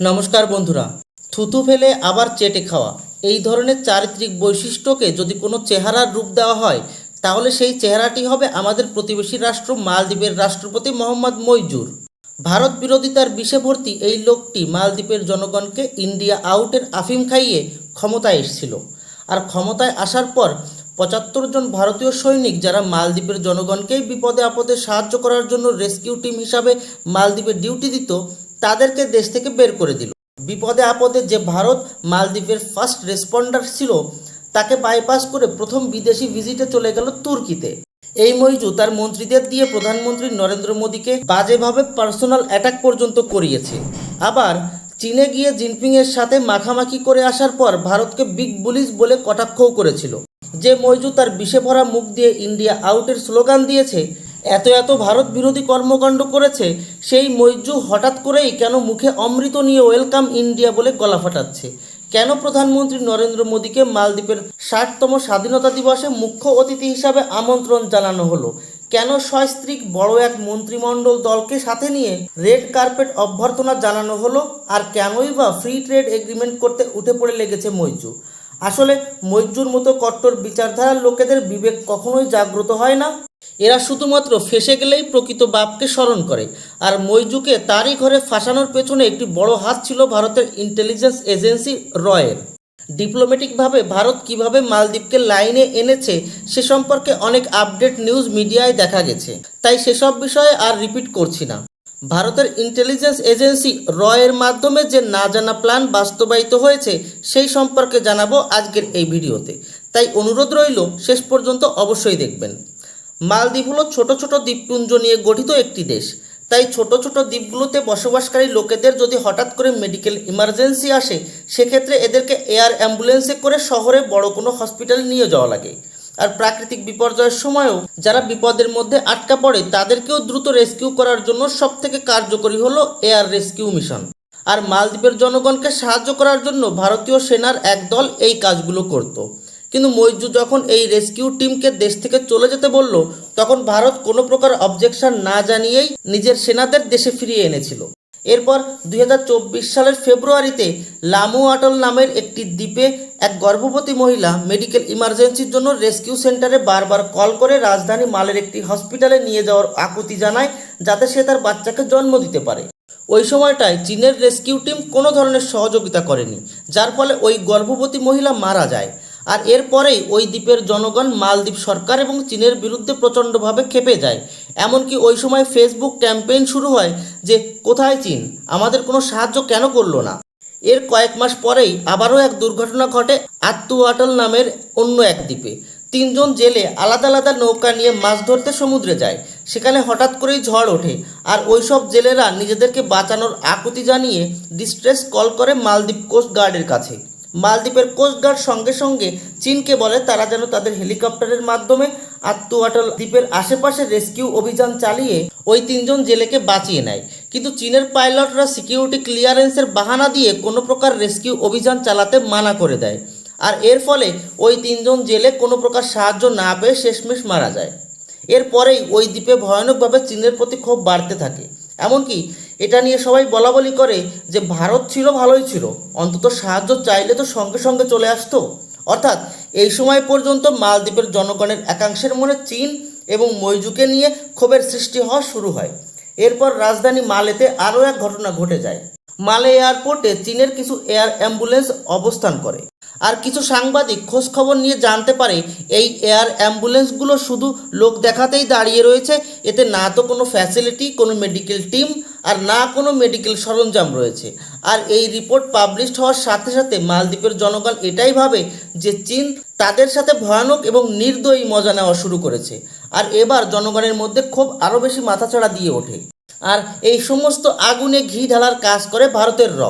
নমস্কার বন্ধুরা, থুতু ফেলে আবার চেটে খাওয়া। এই ধরনের চারিত্রিক বৈশিষ্ট্যকে যদি কোনো চেহারার রূপ দেওয়া হয়, তাহলে সেই চেহারাটি হবে আমাদের প্রতিবেশী রাষ্ট্র মালদ্বীপের রাষ্ট্রপতি মোহাম্মদ মইজুর। ভারত বিরোধিতার বিষে ভর্তি এই লোকটি মালদ্বীপের জনগণকে ইন্ডিয়া আউটের আফিম খাইয়ে ক্ষমতায় এসেছিল। আর ক্ষমতায় আসার পর পঁচাত্তর জন ভারতীয় সৈনিক যারা মালদ্বীপের জনগণকেই বিপদে আপদে সাহায্য করার জন্য রেস্কিউ টিম হিসাবে মালদ্বীপে ডিউটি দিত তাদেরকে দেশ থেকে বের করে দিল। বিপদে আপদে যে ভারত মালদ্বীপের ফার্স্ট রেসপন্ডার ছিল, তাকে বাইপাস করে প্রথম বিদেশি ভিজিটে চলে গেল তুর্কিতে। এই মইজু তার মন্ত্রীদের দিয়ে প্রধানমন্ত্রী নরেন্দ্র মোদীকে বাজেভাবে পার্সোনাল অ্যাটাক পর্যন্ত করিয়েছে। আবার চীনে গিয়ে জিনপিংয়ের সাথে মাখামাখি করে আসার পর ভারতকে বিগ বুলিশ বলে কটাক্ষও করেছিল। যে মইজু তার বিষে ভরা মুখ দিয়ে ইন্ডিয়া আউটের স্লোগান দিয়েছে এত এত ভারত বিরোধী কর্মকাণ্ড করেছে, সেই মৈজু হঠাৎ করেই কেন মুখে অমৃত নিয়ে ওয়েলকাম ইন্ডিয়া বলে গলা ফাটাচ্ছে? কেন প্রধানমন্ত্রী নরেন্দ্র মোদীকে মালদ্বীপের ষাটতম স্বাধীনতা দিবসে মুখ্য অতিথি হিসাবে আমন্ত্রণ জানানো হলো? কেন সস্ত্রীক বড় এক মন্ত্রিমণ্ডল দলকে সাথে নিয়ে রেড কার্পেট অভ্যর্থনা জানানো হলো? আর কেনই বা ফ্রি ট্রেড এগ্রিমেন্ট করতে উঠে পড়ে লেগেছে মৈজু আসলে মৈজুর মতো কট্টর বিচারধারার লোকেদের বিবেক কখনোই জাগ্রত হয় না। এরা শুধুমাত্র ফেসে গেলেই প্রকৃত বাপকে স্মরণ করে। আর মৈজুকে তারই ঘরে ফাঁসানোর পেছনে একটি বড় হাত ছিল ভারতের ইন্টেলিজেন্স এজেন্সি রয়ের। ডিপ্লোম্যাটিকভাবে ভারত কীভাবে মালদ্বীপকে লাইনে এনেছে সে সম্পর্কে অনেক আপডেট নিউজ মিডিয়ায় দেখা গেছে। তাই সেসব বিষয়ে আর রিপিট করছি না। ভারতের ইন্টেলিজেন্স এজেন্সি রয়ের মাধ্যমে যে না জানা প্ল্যান বাস্তবায়িত হয়েছে, সেই সম্পর্কে জানাব আজকের এই ভিডিওতে। তাই অনুরোধ রইল, শেষ পর্যন্ত অবশ্যই দেখবেন। মালদ্বীপ হলো ছোট ছোট দ্বীপপুঞ্জ নিয়ে গঠিত একটি দেশ। তাই ছোট ছোট দ্বীপগুলোতে বসবাসকারী লোকেদের যদি হঠাৎ করে মেডিকেল ইমার্জেন্সি আসে, সেক্ষেত্রে এদেরকে এয়ার অ্যাম্বুলেন্সে করে শহরে বড় কোনো হসপিটালে নিয়ে যাওয়া লাগে। আর প্রাকৃতিক বিপর্যয়ের সময়ও যারা বিপদের মধ্যে আটকা পড়ে, তাদেরকেও দ্রুত রেস্কিউ করার জন্য সবথেকে কার্যকরী হলো এয়ার রেস্কিউ মিশন। আর মালদ্বীপের জনগণকে সাহায্য করার জন্য ভারতীয় সেনার একদল এই কাজগুলো করত। কিন্তু মৈজু যখন এই রেস্কিউ টিমকে দেশ থেকে চলে যেতে বলল, তখন ভারত কোনো প্রকার অবজেকশন না জানিয়েই নিজের সেনাদের দেশে ফিরিয়ে এনেছিল। এরপর দুই হাজার চব্বিশ সালের ফেব্রুয়ারিতে লামু আটল নামের একটি দ্বীপে এক গর্ভবতী মহিলা মেডিকেল ইমার্জেন্সির জন্য রেস্কিউ সেন্টারে বারবার কল করে রাজধানী মালের একটি হসপিটালে নিয়ে যাওয়ার আকুতি জানায় যাতে সে তার বাচ্চাকে জন্ম দিতে পারে। ওই সময়টায় চীনের রেস্কিউ টিম কোনো ধরনের সহযোগিতা করেনি, যার ফলে ওই গর্ভবতী মহিলা মারা যায়। আর এরপরেই ওই দ্বীপের জনগণ মালদ্বীপ সরকার এবং চীনের বিরুদ্ধে প্রচণ্ডভাবে খেপে যায়। এমনকি ওই সময় ফেসবুক ক্যাম্পেইন শুরু হয় যে, কোথায় চীন? আমাদের কোনো সাহায্য কেন করল না? এর কয়েক মাস পরেই আবারও এক দুর্ঘটনা ঘটে আত্মুয়াটল নামের অন্য এক দ্বীপে। তিনজন জেলে আলাদা আলাদা নৌকা নিয়ে মাছ ধরতে সমুদ্রে যায়। সেখানে হঠাৎ করেই ঝড় ওঠে আর ওইসব জেলেরা নিজেদেরকে বাঁচানোর আকুতি জানিয়ে ডিস্ট্রেস কল করে মালদ্বীপ কোস্ট গার্ডের কাছে। মালদ্বীপের কোস্টগার্ড সঙ্গে সঙ্গে চীনকে বলে তারা যেন তাদের হেলিকপ্টারের মাধ্যমে আত্মুয়াটল দ্বীপের আশেপাশে রেস্কিউ অভিযান চালিয়ে ওই তিনজন জেলেকে বাঁচিয়ে নেয়। কিন্তু চীনের পাইলটরা সিকিউরিটি ক্লিয়ারেন্সের বাহানা দিয়ে কোনো প্রকার রেস্কিউ অভিযান চালাতে মানা করে দেয়। আর এর ফলে ওই তিনজন জেলে কোনো প্রকার সাহায্য না পেয়ে শেষমেশ মারা যায়। এরপরেই ওই দ্বীপে ভয়ানকভাবে চীনের প্রতি ক্ষোভ বাড়তে থাকে। এমনকি এটা নিয়ে সবাই বলা বলি করে যে ভারত ছিল, ভালোই ছিল। অন্তত সাহায্য চাইলে তো সঙ্গে সঙ্গে চলে আসতো। অর্থাৎ এই সময় পর্যন্ত মালদ্বীপের জনগণের একাংশের মনে চীন এবং মৈজুকে নিয়ে ক্ষোভের সৃষ্টি হওয়া শুরু হয়। এরপর রাজধানী মালেতে আরও এক ঘটনা ঘটে যায়। মালে এয়ারপোর্টে চীনের কিছু এয়ার অ্যাম্বুলেন্স অবস্থান করে। আর কিছু সাংবাদিক খোঁজ খবর নিয়ে জানতে পারে এই এয়ার অ্যাম্বুলেন্সগুলো শুধু লোক দেখাতেই দাঁড়িয়ে রয়েছে। এতে না তো কোনো ফ্যাসিলিটি কোনো মেডিকেল টিম আর না কোনো মেডিকেল সরঞ্জাম রয়েছে। আর এই রিপোর্ট পাবলিশড হওয়ার সাথে সাথে মালদ্বীপের জনগণ এটাই ভাবে যে চীন তাদের সাথে ভয়ানক এবং নির্দয়ী মজা নেওয়া শুরু করেছে। আর এবার জনগণের মধ্যে ক্ষোভ আরও বেশি মাথাচাড়া দিয়ে ওঠে। আর এই সমস্ত আগুনে ঘি ঢালার কাজ করে ভারতের র।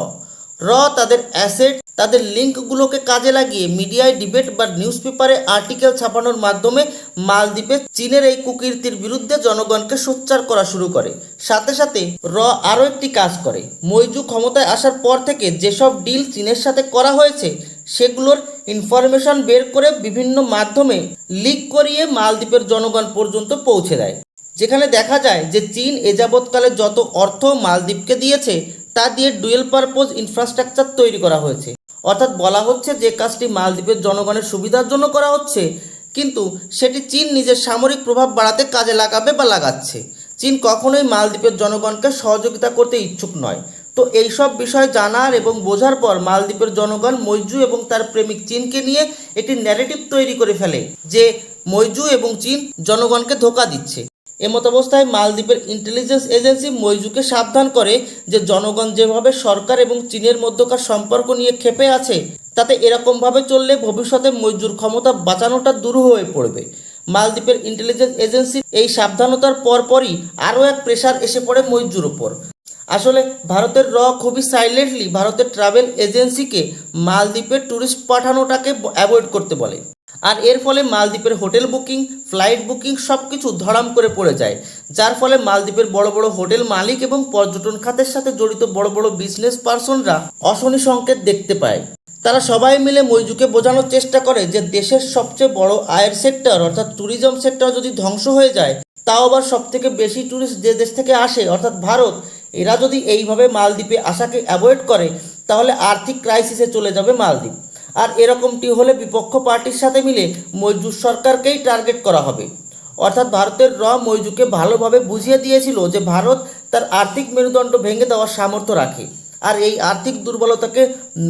র তাদের অ্যাসেট, তাদের লিঙ্কগুলোকে কাজে লাগিয়ে মিডিয়ায় ডিবেট বা নিউজ পেপারে আর্টিকেল ছাপানোর মাধ্যমে মালদ্বীপে চীনের এই কুকীর্তির বিরুদ্ধে জনগণকে সোচ্চার করা শুরু করে। সাথে সাথে র আরও একটি কাজ করে। মৈজু ক্ষমতায় আসার পর থেকে যেসব ডিল চীনের সাথে করা হয়েছে, সেগুলোর ইনফরমেশন বের করে বিভিন্ন মাধ্যমে লিক করিয়ে মালদ্বীপের জনগণ পর্যন্ত পৌঁছে দেয়। যেখানে দেখা যায় যে চীন এ যাবৎকালে যত অর্থ মালদ্বীপকে দিয়েছে তা দিয়ে ডুয়েল পারপোজ ইনফ্রাস্ট্রাকচার তৈরি করা হয়েছে। অর্থাৎ বলা হচ্ছে যে কাজটি মালদ্বীপের জনগণের সুবিধার জন্য করা হচ্ছে, কিন্তু সেটি চীন নিজের সামরিক প্রভাব বাড়াতে কাজে লাগাবে বা লাগাচ্ছে। চীন কখনোই মালদ্বীপের জনগণকে সহযোগিতা করতে ইচ্ছুক নয়। তো এইসব বিষয় জানার এবং বোঝার পর মালদ্বীপের জনগণ মৈজু এবং তার প্রেমিক চীনকে নিয়ে একটি ন্যারেটিভ তৈরি করে ফেলে, যে মৈজু এবং চীন জনগণকে ধোকা দিচ্ছে। এমতাবস্থায় মালদ্বীপের ইন্টেলিজেন্স এজেন্সি মৈজুকে সাবধান করে যে জনগণ যেভাবে সরকার এবং চীনের মধ্যকার সম্পর্ক নিয়ে ক্ষেপে আছে, তাতে এরকমভাবে চললে ভবিষ্যতে মৈজুর ক্ষমতা বাঁচানোটা দূর হয়ে পড়বে। মালদ্বীপের ইন্টেলিজেন্স এজেন্সির এই সাবধানতার পরপরই আরও এক প্রেশার এসে পড়ে মৈজুর ওপর আসলে ভারতের র খুবই সাইলেন্টলি ভারতের ট্রাভেল এজেন্সিকে মালদ্বীপের ট্যুরিস্ট পাঠানোটাকে অ্যাভয়েড করতে বলে। আর এর ফলে মালদ্বীপের হোটেল বুকিং, ফ্লাইট বুকিং সব কিছু ধরাম করে পড়ে যায়। যার ফলে মালদ্বীপের বড় বড় হোটেল মালিক এবং পর্যটন খাতের সাথে জড়িত বড় বড় বিজনেস পার্সনরা অশনি সংকেত দেখতে পায়। তারা সবাই মিলে মৈজুকে বোঝানোর চেষ্টা করে যে দেশের সবচেয়ে বড় আয়ের সেক্টর অর্থাৎ ট্যুরিজম সেক্টর যদি ধ্বংস হয়ে যায়, তাও আবার সব থেকে বেশি ট্যুরিস্ট যে দেশ থেকে আসে, অর্থাৎ ভারত, এরা যদি এইভাবে মালদ্বীপে আসাকে অ্যাভয়েড করে, তাহলে আর্থিক ক্রাইসিসে চলে যাবে মালদ্বীপ। আর এরকমটি হলে বিপক্ষ পার্টির সাথে মিলে মজুর সরকারকেই টার্গেট করা হবে। অর্থাৎ ভারতের র মৈজুকে ভালোভাবে বুঝিয়ে দিয়েছিল যে ভারত তার আর্থিক মেরুদণ্ড ভেঙে দেওয়ার সামর্থ্য রাখে। আর এই আর্থিক দুর্বলতাকে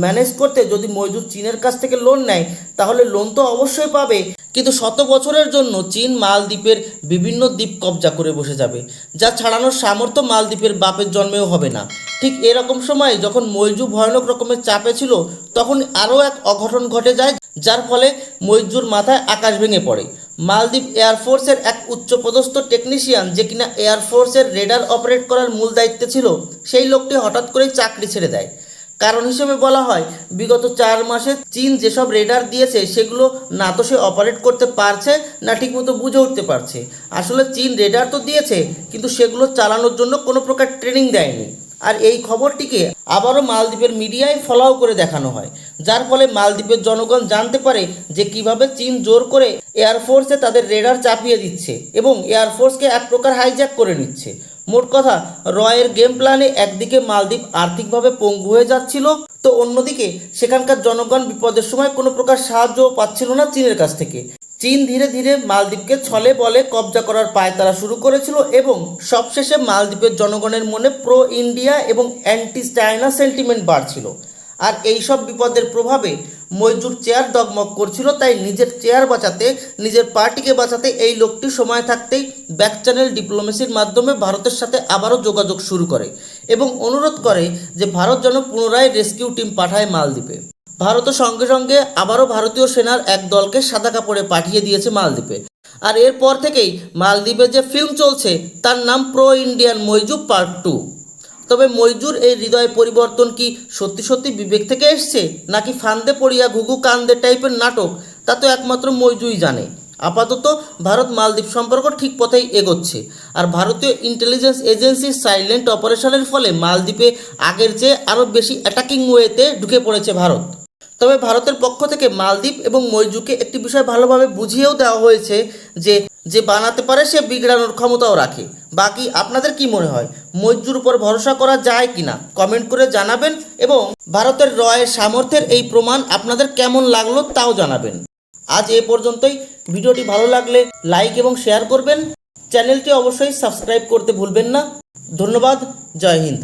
ম্যানেজ করতে যদি মজুদ চীনের কাছ থেকে লোন নেয়, তাহলে লোন তো অবশ্যই পাবে। কিন্তু শত বছরের জন্য চীন মালদ্বীপের বিভিন্ন দ্বীপ কবজা করে বসে যাবে, যা ছাড়ানোর সামর্থ্য মালদ্বীপের বাপের জন্মেও হবে না। ঠিক এরকম সময় যখন মৈজু ভয়ানক রকমের চাপে ছিল, তখন আরও এক অঘটন ঘটে যায়, যার ফলে মৈজুর মাথায় আকাশ ভেঙে পড়ে। মালদ্বীপ এয়ারফোর্সের এক উচ্চপদস্থ টেকনিশিয়ান যে কিনা এয়ারফোর্সের রেডার অপারেট করার মূল দায়িত্বে ছিল, সেই লোকটি হঠাৎ করেই চাকরি ছেড়ে দেয়। কারণ হিসেবে বলা হয়, বিগত চার মাসে চীন যেসব রেডার দিয়েছে, সেগুলো না তো সে অপারেট করতে পারছে, না ঠিকমতো বুঝে উঠতে পারছে। আসলে চীন রেডার তো দিয়েছে, কিন্তু সেগুলো চালানোর জন্য কোনো প্রকার ট্রেনিং দেয়নি। আর এই খবরটিকে আবারও মালদ্বীপের মিডিয়ায় ফলাও করে দেখানো হয়। যার ফলে মালদ্বীপের জনগণ জানতে পারে যে কীভাবে চীন জোর করে এয়ারফোর্সে তাদের রেডার চাপিয়ে দিচ্ছে এবং এয়ারফোর্সকে এক প্রকার হাইজ্যাক করে নিচ্ছে। মোট কথা, রয়ের গেম প্ল্যানে একদিকে মালদ্বীপ আর্থিকভাবে পঙ্গু হয়ে যাচ্ছিল, তো অন্যদিকে সেখানকার জনগণ বিপদের সময় কোনো প্রকার সাহায্যও পাচ্ছিল না চীনের কাছ থেকে। চীন ধীরে ধীরে মালদ্বীপকে ছলে বলে কবজা করার পায়তারা শুরু করেছিল এবং সবশেষে মালদ্বীপের জনগণের মনে প্রো ইন্ডিয়া এবং অ্যান্টি চায়না সেন্টিমেন্ট বাড়ছিল। আর এই সব বিপদের প্রভাবে মৈজুর চেয়ার দগমগ করছিল, তাই নিজের চেয়ার বাঁচাতে, নিজের পার্টিকে বাঁচাতে এই লোকটি সময় থাকতেই ব্যাক চ্যানেল ডিপ্লোমেসির মাধ্যমে ভারতের সাথে আবারও যোগাযোগ শুরু করে এবং অনুরোধ করে যে ভারত যেন পুনরায় রেস্কিউ টিম পাঠায় মালদ্বীপে। ভারতও সঙ্গে সঙ্গে আবারও ভারতীয় সেনার এক দলকে সাদা কাপড়ে পাঠিয়ে দিয়েছে মালদ্বীপে। আর এরপর থেকেই মালদ্বীপে যে ফিল্ম চলছে, তার নাম pro Indian Muizzu part two. তবে মৈজুর এই হৃদয় পরিবর্তন কি সত্যি সত্যি বিবেক থেকে এসছে? নাকি ফান্দে পড়িয়া ঘুঘু কান্দে টাইপের নাটক? তা তো একমাত্র মৈজুই জানে। আপাতত ভারত মালদ্বীপ সম্পর্ক ঠিক পথেই এগোচ্ছে। আর ভারতীয় ইন্টেলিজেন্স এজেন্সির সাইলেন্ট অপারেশনের ফলে মালদ্বীপে আগের চেয়ে আরও বেশি অ্যাটাকিং ওয়েতে ঢুকে পড়েছে ভারত। তবে ভারতের পক্ষ থেকে মালদ্বীপ এবং মৈজুকে একটি বিষয় ভালোভাবে বুঝিয়েও দেওয়া হয়েছে যে যে বানাতে পারে সে বিগড়ানোর ক্ষমতাও রাখে। বাকি আপনাদের কি মনে হয়? মৈজুর উপর ভরসা করা যায় কিনা? কমেন্ট করে জানাবেন এবং ভারতের রয়ের সামর্থ্যের এই প্রমাণ আপনাদের কেমন লাগল তাও জানাবেন। আজ এ পর্যন্তই। ভিডিওটি ভালো লাগলে লাইক এবং শেয়ার করবেন। চ্যানেলটি অবশ্যই সাবস্ক্রাইব করতে ভুলবেন না। ধন্যবাদ। জয় হিন্দ।